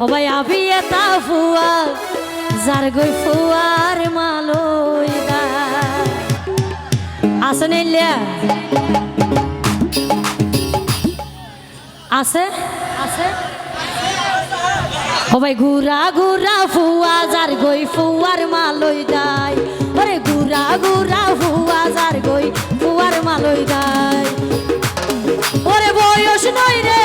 ভাই আবি এটা ফুয়া যার গই ফুয়ার মালই দা আছে নিলিয়া আছে? আছে? ভাই ঘুরা ঘুরা ফুয়া যার গই ফুয়ার মালই দাই। ওরে ঘুরা ঘুরা ফুয়া যার গই ফুয়ার মালই দাই। ওরে বয়স নই রে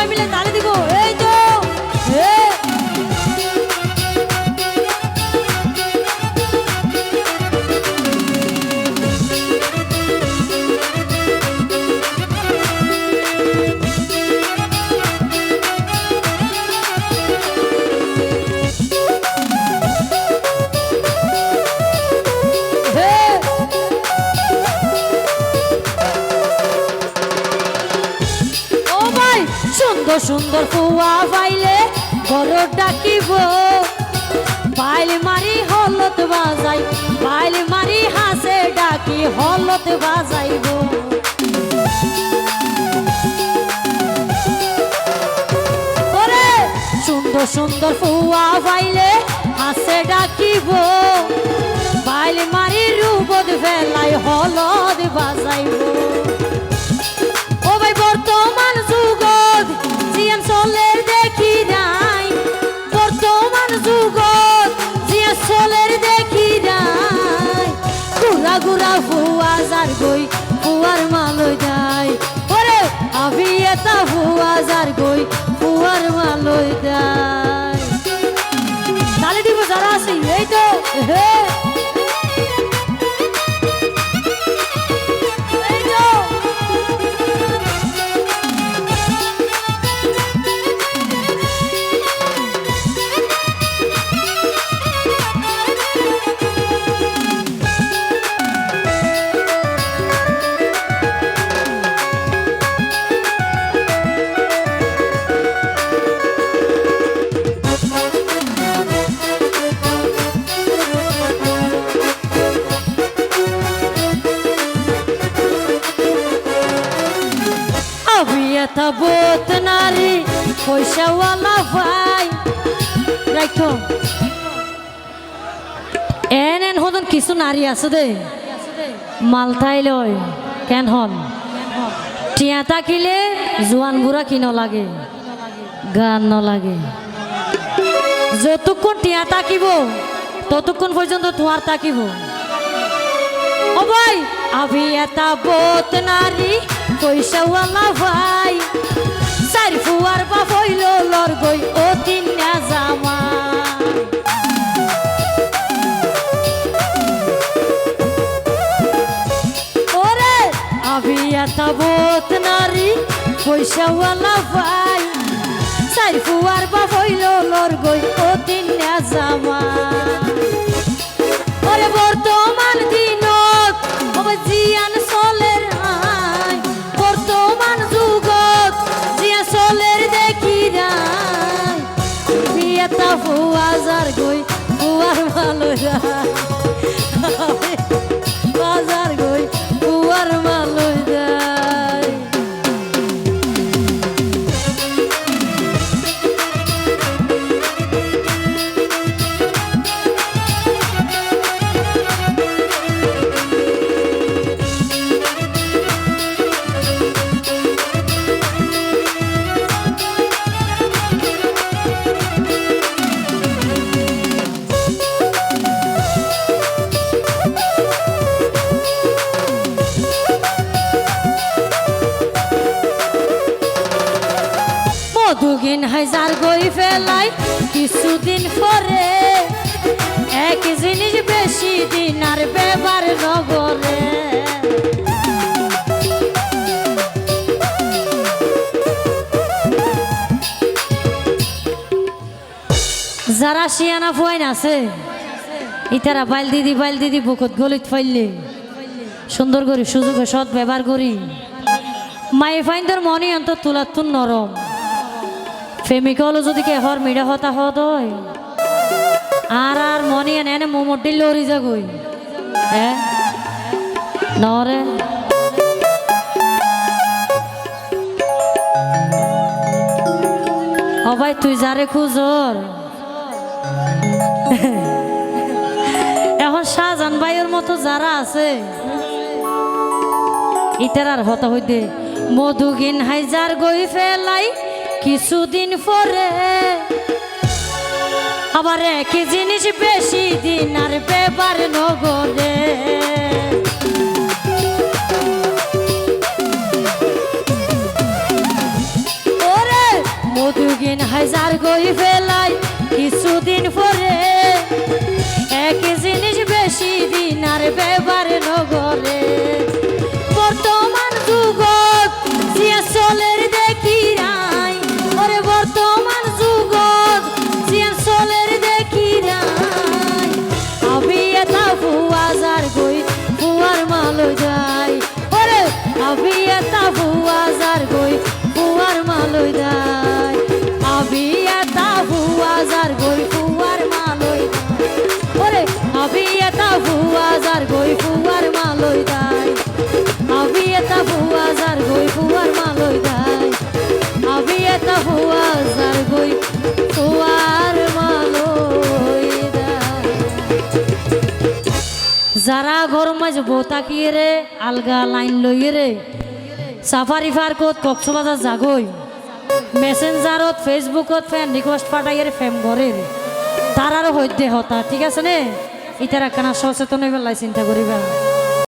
সবাই মিলে তালি সুন্দর ফুয়া পাইলে বড় ডাকিব। পাইল মারি হলত বাজাই পাইল মারি হাসে ডাকি হলত বাজাইব সুন্দর সুন্দর ফুয়া পাইলে হাসে ডাকিব। পাইল মারি রূপদ ফেলাই হলদ বাজাইব। গই পুয়ার মালই যায়। তালে দিব যারা আছে এই তো হে। বোত নারী, পয়সাওয়ালা ভাই। রাখো এন এন, হদন, কিছু নারী আছে দে। মালতাই লয়, কেন হন টিয়া তাকিলে জোয়ান বুড়া কি লাগে, গান নলাগে। যতক্ষণ টিয়া তাকিব ততক্ষণ পর্যন্ত তোমার তাকিব ও ভাই আমি এটা বোত নারী, পয়সাওয়ালা ভাই। আমি এটা বোত নারী, পয়সাওয়ালা ভাই। চারি ফুয়ার বা হইল লর গই ও তিন না জামা ওরে বর্তমান দিনত হাজার গই ফেলাই কিছুদিন পরে এক জিনিস বেশি দিন আর বেবার নগরে। যারা শিয়ানা ফুয়াইন আছে, ইতারা বাইল দিদি বাইল দিদি, বুকত গলিত ফাইলে সুন্দর করি, সুযোগে সৎ ব্যবহার করি। মাই ফাইন তোর মনি অন্ত তুলার তুন নরম। ফেমিকল যদি কে হর মিডা হতা হত আর আর মনি এনে এনে মোমোটি লরি যা গই হ্যাঁ নরে। ভাই, তুই যারে খুঁজর। এখন শাহজান ভাইয়ের মতো যারা আছে, ইতার আর হতা হইতে। মধুগিন হাইজার গই ফেলাই কিছুদিন পরে আবার একই জিনিস বেশি দিন আর ফুয়াজার গই ফুয়ার মালো ওরে আমি এটা ফুয়াজার গই ফুয়ার মালই দাই আমি এটা ফুয়াজার গই ফুয়ার মালই দাই আমি এটা ফুয়াজার গই ফুয়ার মালই যারা গরম মাঝ বোতাকিয়ে রে, আলগা লাইন লইয়ে রে। সাফারি পার্কত কক্সবাজার জাগই। মেসেঞ্জারত ফেসবুকত ফ্যান রিকোয়েস্ট পাঠাইয়ের ফেম করে রে তার আর হইতে হতা, ঠিক আছে নে? ইতারা কানা সচেতন হইবার লাই চিন্তা করিবা।